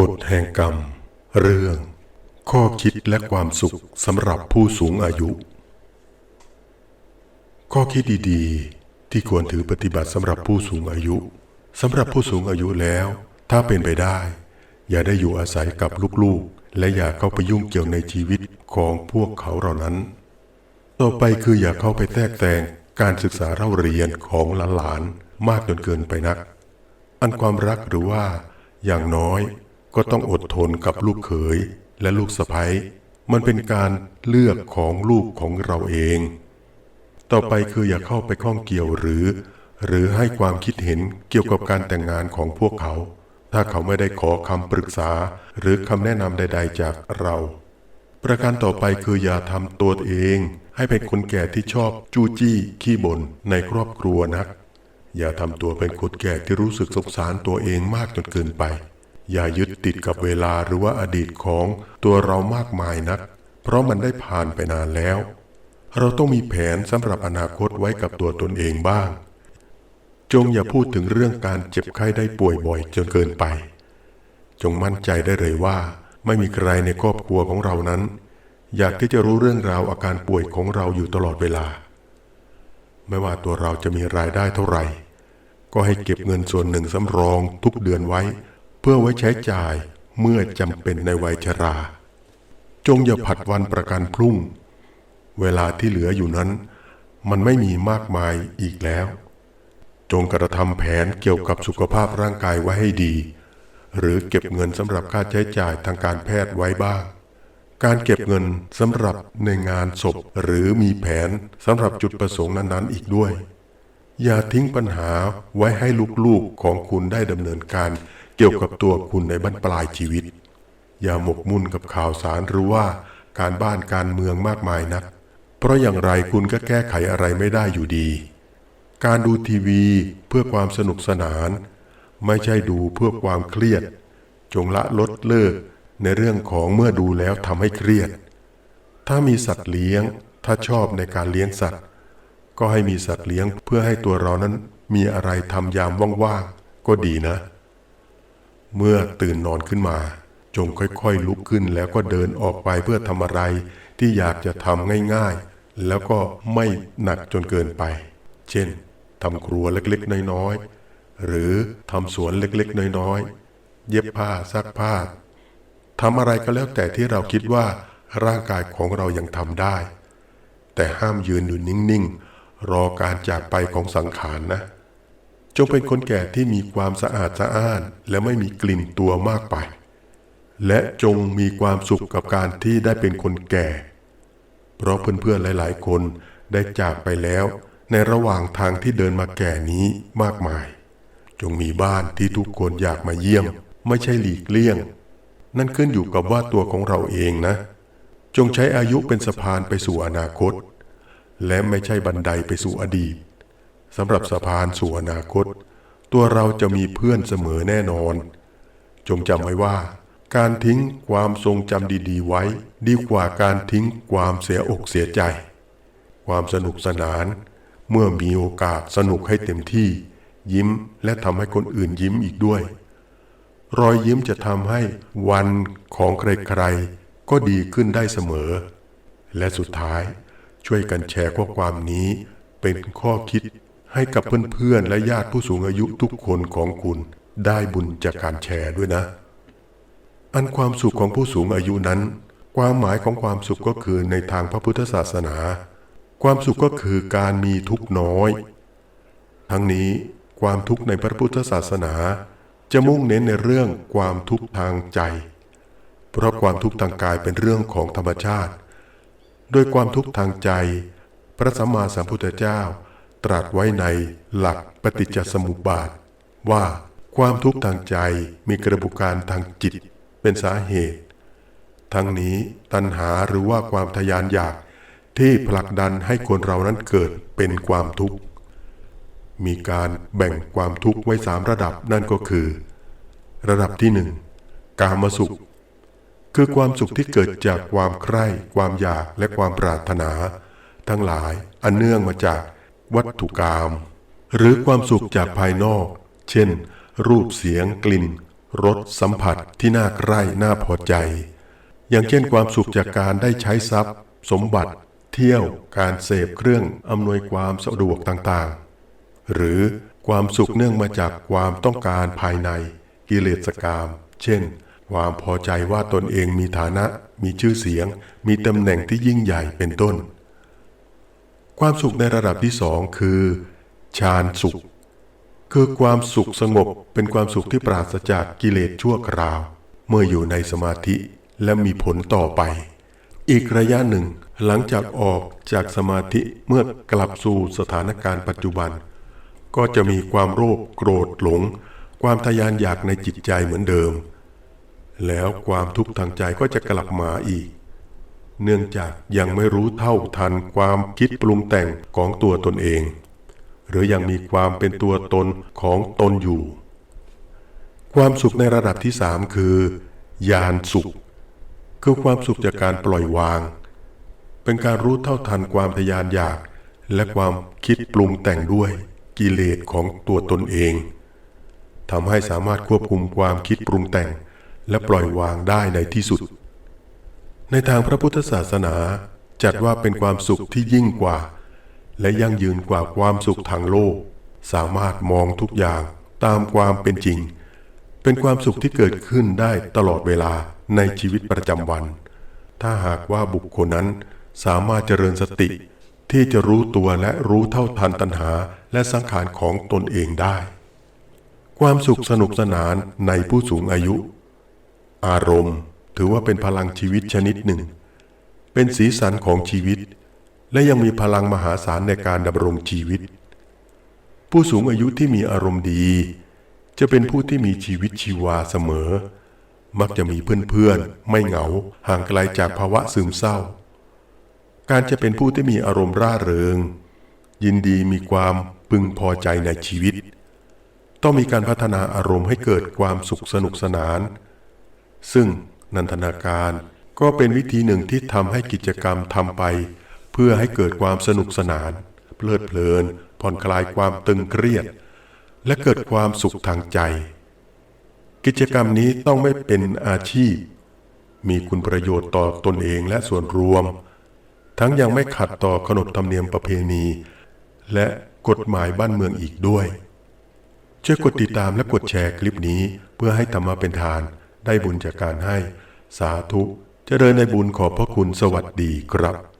กฎแห่งกรรม เรื่อง ข้อคิดและความสุขสำหรับผู้สูงอายุ ข้อคิดดีๆ ที่ควรถือปฏิบัติสำหรับผู้สูงอายุสำหรับผู้สูงอายุแล้ว ถ้าเป็นไปได้ อย่าได้อยู่อาศัยกับลูกๆ และอย่าเข้าไปยุ่งเกี่ยวในชีวิตของพวกเขาเหล่านั้น ต่อไปคืออย่าเข้าไปแทรกแซงการศึกษาเล่าเรียนของหลานๆมากจนเกินไปนัก อันความรักหรือว่า อย่างน้อย ก็ต้องอดทนกับลูกเขยและลูกสะใภ้มันเป็นการเลือกของลูกของเราเอง ต่อไปคืออย่าเข้าไปข้องเกี่ยวหรือ หรือให้ความคิดเห็นเกี่ยวกับการแต่งงานของพวกเขา ถ้าเขาไม่ได้ขอคำปรึกษาหรือคำแนะนำใด ๆ จากเรา ประการต่อไปคืออย่าทำตัวเอง ให้เป็นคนแก่ที่ชอบจู้จี้ขี้บ่นในครอบครัวนัก อย่าทำตัวเป็นคนแก่ที่รู้สึกสงสารตัวเองมากจนเกินไป อย่ายึดติดกับเวลาหรือว่าอดีตของตัวเรามากมายนัก เพราะมันได้ผ่านไปนานแล้ว เราต้องมีแผนสำหรับอนาคตไว้กับตัวตนเองบ้าง จงอย่าพูดถึงเรื่องการเจ็บไข้ได้ป่วยบ่อยจนเกินไป จงมั่นใจได้เลยว่า ไม่มีใครในครอบครัวของเรานั้น อยากที่จะรู้เรื่องราวอาการป่วยของเราอยู่ตลอดเวลา ไม่ว่าตัวเราจะมีรายได้เท่าไหร่ ก็ให้เก็บเงินส่วนหนึ่งสำรองทุกเดือนไว้ เพื่อไว้ใช้จ่ายเมื่อจำเป็นในวัยชรา จงอย่าผัดวันประกันพรุ่ง เวลาที่เหลืออยู่นั้น มันไม่มีมากมายอีกแล้ว จงกระทำแผนเกี่ยวกับสุขภาพร่างกายไว้ให้ดี หรือเก็บเงินสำหรับค่าใช้จ่ายทางการแพทย์ไว้บ้าง การเก็บเงินสำหรับในงานศพหรือมีแผนสำหรับจุดประสงค์นั้น ๆ อีกด้วยอย่าทิ้งปัญหาไว้ให้ลูกๆของคุณได้ดำเนินการ เกี่ยวกับตัวคุณในบรรปลายชีวิต อย่าหมกมุ่นกับข่าวสารหรือว่าการบ้านการเมืองมากมายนัก เพราะอย่างไรคุณก็แก้ไขอะไรไม่ได้อยู่ดี การดูทีวีเพื่อความสนุกสนาน ไม่ใช่ดูเพื่อความเครียด จงละลดเลิกในเรื่องของเมื่อดูแล้วทำให้เครียด ถ้ามีสัตว์เลี้ยง ถ้าชอบในการเลี้ยงสัตว์ ก็ให้มีสัตว์เลี้ยงเพื่อให้ตัวเรานั้นมีอะไรทำยามว่างๆก็ดีนะ เมื่อตื่นนอนขึ้นมา จงค่อยๆ ลุกขึ้นแล้วก็เดินออกไปเพื่อทำอะไร ที่อยากจะทำง่ายๆ แล้วก็ไม่หนักจนเกินไป เช่นทำครัวเล็กๆ น้อยๆ หรือทำสวนเล็กๆ น้อยๆ เย็บผ้าซักผ้าทำอะไรก็แล้วแต่ที่เราคิดว่าร่างกายของเรายังทำได้ แต่ห้ามยืนอยู่นิ่งๆ รอการจากไปของสังขารนะ จงเป็นคนแก่ที่มีความสะอาดสะอ้าน และไม่มีกลิ่นตัวมากไป และจงมีความสุขกับการที่ได้เป็นคนแก่ เพราะเพื่อนๆหลาย ๆ คนได้จากไปแล้ว ในระหว่างทางที่เดินมาแก่นี้มากมาย จงมีบ้านที่ทุกคนอยากมาเยี่ยม ไม่ใช่หลีกเลี่ยง นั่นขึ้นอยู่กับว่าตัวของเราเองนะ จงใช้อายุเป็นสะพานไปสู่อนาคต และไม่ใช่บันไดไปสู่อดีต สำหรับสะพานสู่อนาคต ตัวเราจะมีเพื่อนเสมอแน่นอน จงจำไว้ว่า การทิ้งความทรงจำดีๆ ไว้ ดีกว่าการทิ้งความเสียอกเสียใจ ความสนุกสนาน เมื่อมีโอกาสสนุกให้เต็มที่ ยิ้มและทำให้คนอื่นยิ้มอีกด้วย รอยยิ้มจะทำให้วันของใครๆก็ดีขึ้นได้เสมอ และสุดท้ายช่วยกันแชร์ข้อความนี้เป็นข้อคิด ให้กับเพื่อนๆและญาติผู้สูงอายุทุกคนของคุณได้บุญจากการแชร์ด้วยนะ อันความสุขของผู้สูงอายุนั้น ความหมายของความสุขก็คือในทางพระพุทธศาสนา ความสุขก็คือการมีทุกน้อย ทั้งนี้ความทุกข์ในพระพุทธศาสนา จะมุ่งเน้นในเรื่องความทุกข์ทางใจ เพราะความทุกข์ทางกายเป็นเรื่องของธรรมชาติ โดยความทุกข์ทางใจ พระสัมมาสัมพุทธเจ้า ตรัสไว้ในหลักปฏิจจสมุปบาท ว่าความทุกข์ทางใจมีกระบวนการทางจิตเป็นสาเหตุ ทั้งนี้ตัณหาหรือว่าความทยานอยากที่ผลักดันให้คนเรานั้นเกิดเป็นความทุกข์ มีการแบ่งความทุกข์ไว้สามระดับนั่นก็คือ ระดับที่หนึ่งกามสุข คือความสุขที่เกิดจากความใคร่ ความอยากและความปรารถนา ทั้งหลายอันเนื่องมาจาก วัตถุกรรมหรือความสุขจากภายนอก เช่น รูปเสียงกลิ่นรสสัมผัสที่น่าใกล้น่าพอใจ อย่างเช่นความสุขจากการได้ใช้ทรัพย์ สมบัติ เที่ยวการเสพเครื่องอำนวยความสะดวกต่างๆ หรือความสุขเนื่องมาจากความต้องการภายในกิเลสกรรมเช่น ความพอใจว่าตนเองมีฐานะ มีชื่อเสียง มีตำแหน่งที่ยิ่งใหญ่เป็นต้น ความสุขในระดับที่สองคือฌานสุข คือความสุขสงบเป็นความสุขที่ปราศจากกิเลสชั่วคราว เมื่ออยู่ในสมาธิและมีผลต่อไป อีกระยะหนึ่ง หลังจากออกจากสมาธิเมื่อกลับสู่สถานการณ์ปัจจุบัน ก็จะมีความโลภโกรธหลง ความทะยานอยากในจิตใจเหมือนเดิม แล้วความทุกข์ทางใจก็จะกลับมาอีก เนื่องจากยังไม่รู้เท่าทันความคิดปรุงแต่งของตัวตนเอง หรือยังมีความเป็นตัวตนของตนอยู่ ความสุขในระดับที่สามคือญาณสุข คือความสุขจากการปล่อยวาง เป็นการรู้เท่าทันความทะยานอยาก และความคิดปรุงแต่งด้วยกิเลสของตัวตนเองทำให้สามารถควบคุมความคิดปรุงแต่ง และปล่อยวางได้ในที่สุด ในทางพระพุทธศาสนาจัดว่าเป็นความสุขที่ยิ่งกว่า และยั่งยืนกว่าความสุขทางโลก สามารถมองทุกอย่างตามความเป็นจริง เป็นความสุขที่เกิดขึ้นได้ตลอดเวลาในชีวิตประจำวัน ถ้าหากว่าบุคคลนั้นสามารถเจริญสติ ที่จะรู้ตัวและรู้เท่าทันตัณหาและสังขารของตนเองได้ ความสุขสนุกสนานในผู้สูงอายุ อารมณ์ ถือว่าเป็นพลังชีวิตชนิดหนึ่ง เป็นสีสันของชีวิต และยังมีพลังมหาศาลในการดำรงชีวิต ผู้สูงอายุที่มีอารมณ์ดี จะเป็นผู้ที่มีชีวิตชีวาเสมอ มักจะมีเพื่อนๆ ไม่เหงา ห่างไกลจากภาวะซึมเศร้า การจะเป็นผู้ที่มีอารมณ์ร่าเริง ยินดีมีความพึงพอใจในชีวิต ต้องมีการพัฒนาอารมณ์ให้เกิดความสุขสนุกสนาน ซึ่ง นันทนาการ ก็เป็นวิธีหนึ่งที่ทำให้กิจกรรมทำไป เพื่อให้เกิดความสนุกสนาน เพลิดเพลิน ผ่อนคลายความตึงเครียด และเกิดความสุขทางใจ กิจกรรมนี้ต้องไม่เป็นอาชีพ มีคุณประโยชน์ต่อตนเองและส่วนรวม ทั้งยังไม่ขัดต่อขนบธรรมเนียมประเพณี และกฎหมายบ้านเมืองอีกด้วยช่วยกดติดตามและกดแชร์คลิปนี้เพื่อให้ธรรมะเป็นทานได้บุญจากการให้ สาธุเจริญในบุญขอบพระคุณสวัสดีครับ